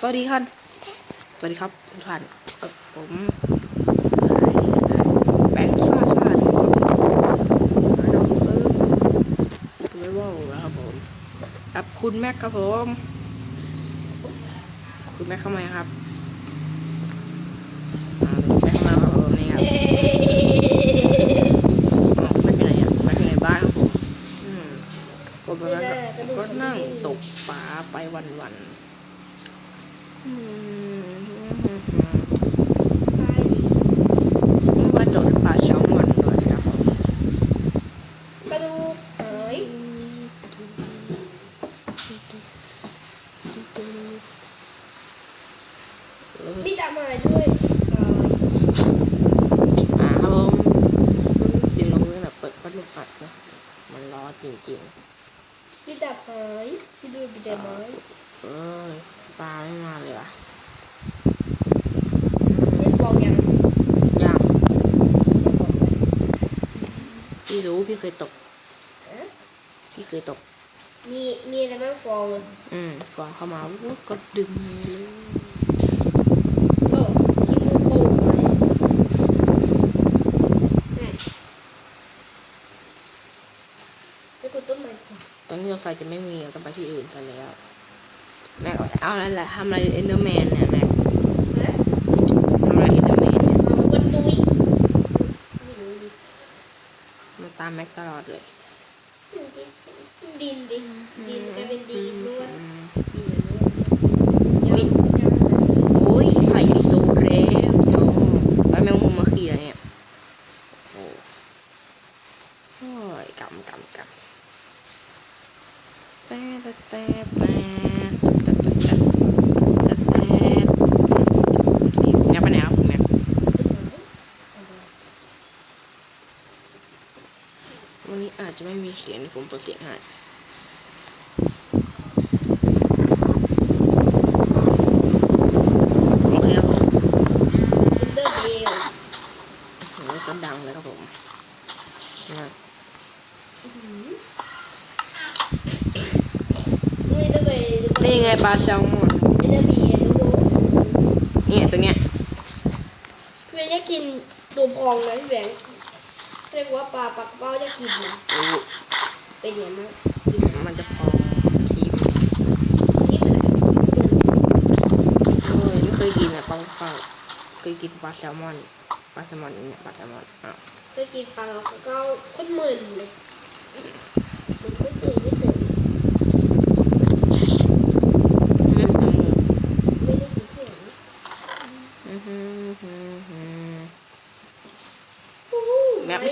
สวัสดีท่านสวัสดีครับทุกท่านผมแบงค์ซ่าซ่าที่สุดระดับซื้อสเวเวลนะครับผมครับคุณแม็กครับผม คุณแม็กเข้ามาครับแม็กเข้ามาครับผมนี่ครับอ๋อไม่เป็นไรอ่ม่เป็นไรบ้างครับผมอืมผมแบบก็นั่งตกปลาไปวันๆ มีตามาด้วยอ่าครับผมสิลงเลยแบบเปิดพัดลมปัดนะมันร้อนจริงๆมีตาไม้ที่ดูมีตาไมเอ้ ปลาไม่มาเลยอะเล่นบอลยังย่างเล่นบอลไหมพี่รู้พี่เคยตกฮะพี่เคยตก มีมีอะไรบ้างฟองเลยอืมฟองเข้ามาวุ้ก็ดึงเลยโอ้ที่มือโป่งเลยนี่ไปกดต้นไม้ก่อนตอนนี้เราไฟจะไม่มีเราต้องไปที่อื่นกันแล้ว แม่ก็เอาอะไรแหละทำอะไรเอนเดอร์แมนเนี่ยแม่นะทำอะไรเอนเดอร์แมนเนี่ยเอาวันตุยไม่รู้ดิมันตามแม็กตลอดเลยดินดินดินกลายเป็นดินล้วนอืมดินล้วนยังยังโอ้ยไข่มีตัวแล้วโจแล้วแมงมุมมาขี่อะไรเนี่ยโอ้โอ้ยกำกำกำ แต่แต่แต่แต่แต่แต่แต่แต่นี่แม็กไปไหนครับแม็กวันนี้อาจจะไม่มีเสียงผมเปิดเสียงให้โอเคครับผม เดอร์เบล โหก็ดังเลยครับผมนะ ไม่ได้ไป นี่ไง ปลาแซลมอนไม่ได้บีดูเนี่ยตัวเนี้ยพี่แบงค์จะกินตัวพองนะพี่แบงค์เรียกว่าปลาปักเป้าจะกินนะโอ้เป็นอย่างนั้นมันจะพองทีมที่ไหนโอ้ยไม่เคยกินอะปลาเป้าเคยกินปลาแซลมอนปลาแซลมอนเนี่ยปลาแซลมอนอ้าวจะกินปลาแล้วก็คนหมื่นเลยมันไม่ตื่น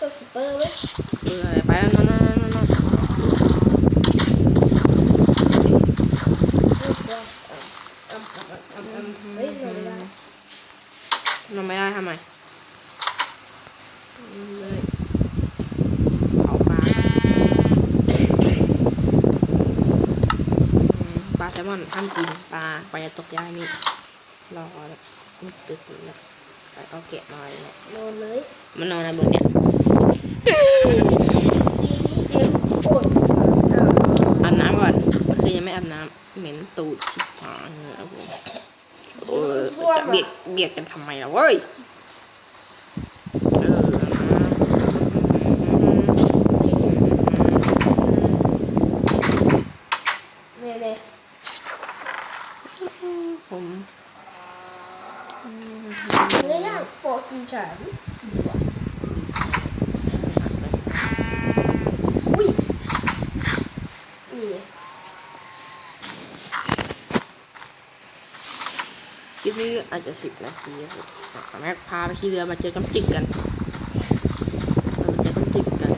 ตัวคิปเปอร์ไหมเออไปแล้วนอนนอนนอนนอนรูปว่าอะอะอะอะอะเฮ้ยเราไม่ได้นอนไม่ได้ทำไมเลยเอาปลาปลาแซลมอนห้ามกินปลาปลาจะตกยากนี่รอแล้วมันตื่นตื่นแล้วไปเอาแกะมาเลยเนี่ยนอนเลย มันนอนในบนเนี่ย ดีนี่เดี๋ยวปวดอะอาบน้ำก่อนเมื่อคืนยังไม่อาบน้ำเหม็นตูดชิบหายเลยครับผมเออจะเบียดเบียดกันทำไมล่ะเว้ยเออเนี่ยเนี่ยผมเนื้อย่างปอดกินฉันอุ้ยนี่ คลิปนี้ อาจจะสิบนาทีครับผมแม่พาไปขี่เรือมาเจอกันจิกกันมาเจอกันจิกกัน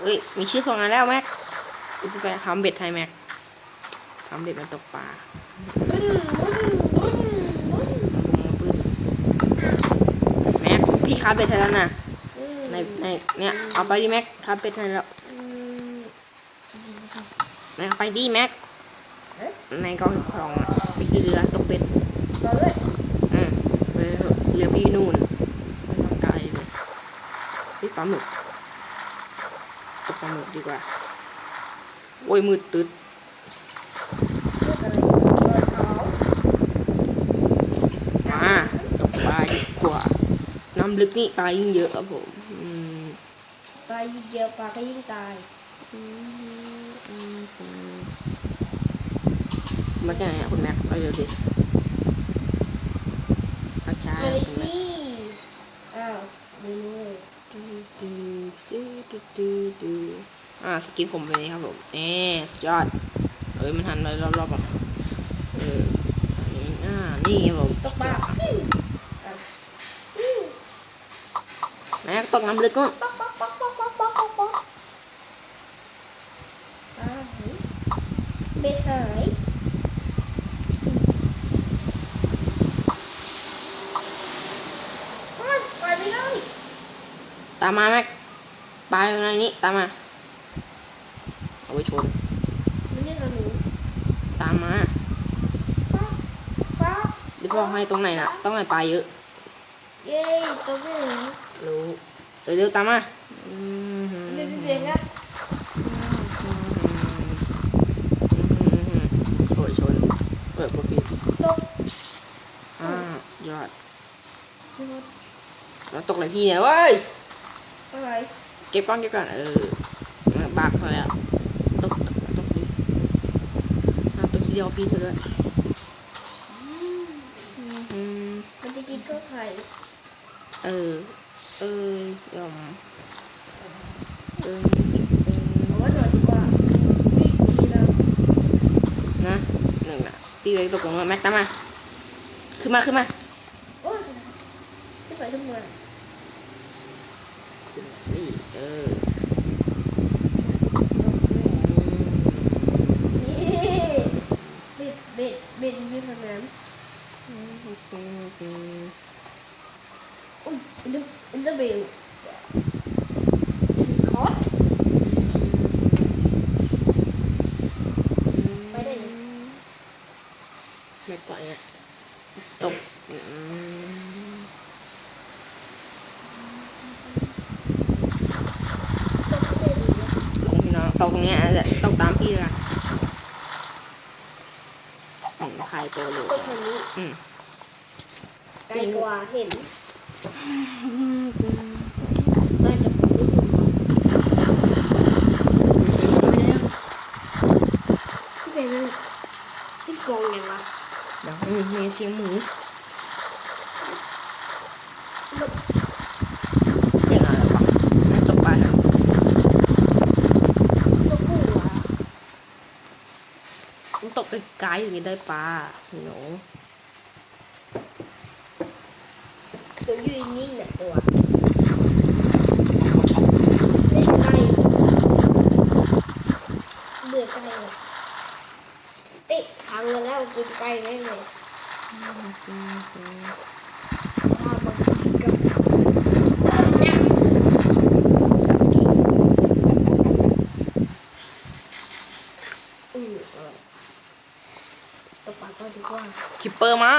เฮ้ยมีชื่อส่งงานแล้วแม็กไปทำเบ็ดไทยแม็กทำเด็กมันตกปลาแม็กพี่คาเบ็ดให้แล้วนะในในเนี่ยเอาไปดิแม็กคาเบ็ดให้แล้วแม็กไปดิแม็ก ในกองคลองอะไปขี่เรือตกเป็ดต่อเลยอืมไปเถอะเรือพี่นู่นไปทางไกลเลยพี่ปลาหมึกตกปลาหมึกดีกว่า โอ้ยมืดตึ๊ดเลือกอะไรเบอร์เช้ามาตกปลาดีกว่า น้ำลึกนี่ปลายิ่งเยอะครับผมอืมปลายิ่งเยอะปลาก็ยิ่งตายอื มอืมอืมมาจากไหนอะคุณแม็กเอาเดี๋ยวดิเอาช้าเฮ้ยคุณแม็กจี้อ้าวดูนู่นดูดูดูดูดูดูอ่าสกินผมเลยครับผมเอ๊สุดยอดเอ้ยมันหันไปรอบๆอะเอออันนี้อ่านี่ครับผมตกปลาอืมอะอืมแม็กตกน้ำลึกนู่นป๊อกป๊อกป๊อกป๊อกป๊อกป๊อกป๊อกป๊อกอ้าวเฮ้ยเบ็ดหายอ้าวไปไม่ได้ ตามมาแม็กปลาอยู่ในนี้ตามมา เอาไว้ชนไม่ใช่หนูตามมาป๊อกป๊อกเดี๋ยวพ่อให้ตรงไหนนะต้องให้ปลาเยอะ เย้ตัวนี้รู้เร็วๆตามมาอืมไม่เป็นเพียงอะโอ้ยชนเปิดโปรฟิตตกอ่ายอด แล้วตกเลยพี่เนี่ยเว้ย อะไรเก็บก้อนเก็บก่อนเออปากพอแล้วตกตกตกดีอะตกทีเดียวพี่เธอด้วยอืมมันจะกินก็ไข่เออ เออยอมเออเอาไว้หน่อยดีกว่านะหนึ่งนะพี่ไปตกลงมาแม็กตามมาขึ้นมาขึ้นมา Und in der, in der Wheel. Is it hot? Wait a minute. Make that yet. Stop. Tao nghe là tao tám kia. ไข่ตัวหลูอืม พายตัวเลยตกทางนี้อืมไกลกว่าเห็นน่าจะเป็นลูกพี่เป็นพี่กองยังวะเดี๋ยวมีมีเสียงหมูเสียงอะไรวะนั่นตกปลานะตัวผู้อะมันตกไกลๆอย่างนี้ได้ปลาหนู ตัว ยืนนิ่งน่ะตัวเล่นไก่เบื่อไก่เลยติดขังกันแล้วกินไก่ได้เลยถ้าบางทีกับเนี่ยอืมเออตัวปลาก็ดีกว่าคิปเปอร์มา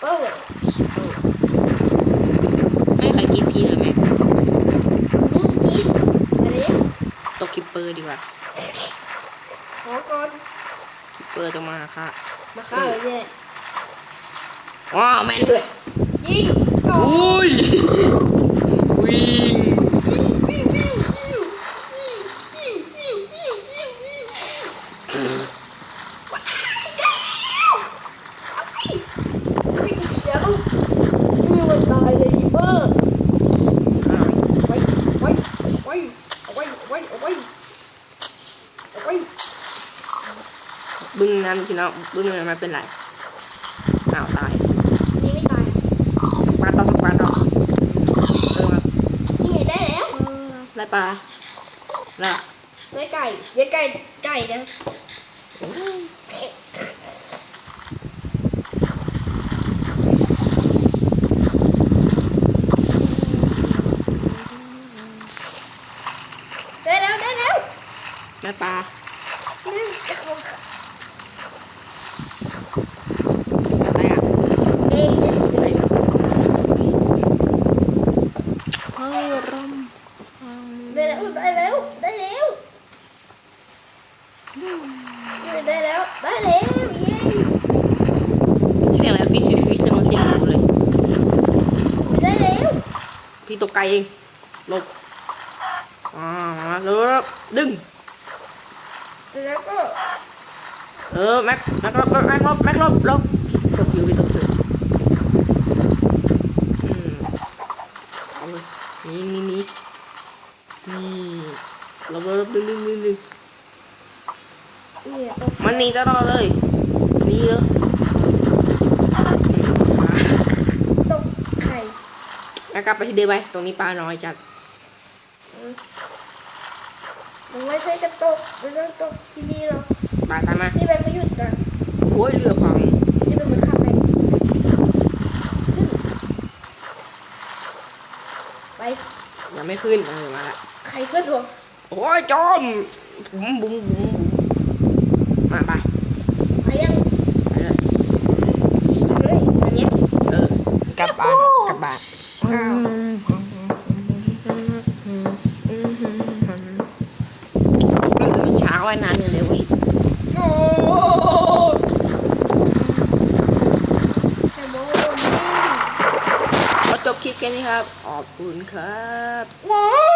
เปิ้ลคิปเปอร์ไม่ใครกินพี่เลยไหม นี่กินอะไรเนี่ย ตกคิปเปอร์ดีกว่าขอก่อนคิปเปอร์จะมาค่ะมาฆ่าเลยเนี่ยว้าวแม่นด้วยยิงก่อนอุ้ยวิ่ง เดี๋ยวไม่มันตายเลยอีเบอร์ อ่า ไว้ไว้ไว้เอาไว้เอาไว้เอาไว้เอาไว้ บึ้งนั้น พี่น้องบึ้งนั้นมันเป็นไรอ้าวตายนี่ไม่ตายปลาต่อปลาต่อเออมานี่ไงได้แล้วไล่ปลาไล่ได้ไก่ได้ไก่ไก่นะได้แล้วได้แล้วแม่ปลา นี่จะเข้า อะไรอะ เองเนี่ย อะไรครับเฮ้ยรม ได้แล้วได้แล้วได้แล้วได้แล้วได้แล้วเย้ เสียงอะไรฟิชฟิชฟิชเสียงมันเสียงหนูเลย ได้แล้ว พี่ ตกไกลเองหลบอ่ามาแล้วดึง แล้วก็เออแม็กแม็กลบแม็กลบแม็กลบลบตกอยู่พี่ตกอยู่อืมเอาเลยนี่นี่นี่นี่ลบลบลบดึงดึงดึงดึงเนี่ยต้องมันหนีตลอดเลยหนี่เลยอืม ตกไข่ แล้วกลับไปที่เดิมไปตรงนี้ปลาน้อยจัดมันไม่ใช่จะตกมันต้องตกที่นี่หรอกปลาตามมาพี่แบงค์ก็หยุดนะโอ้ยเรือพังจะเป็นเหมือนขับไปไปยังไม่ขึ้นเออมาละใครขึ้นหัวโอ้ยจอมบุ้มบุ้มบุ้มบุ้มมาไปไปยังไปเลยเฮ้ยอันเนี้ยเออกลับบ้านกลับบ้าน ว่ายน้ำอย่างเร็วอีกขอจบคลิปแค่นี้ครับ ขอบคุณครับ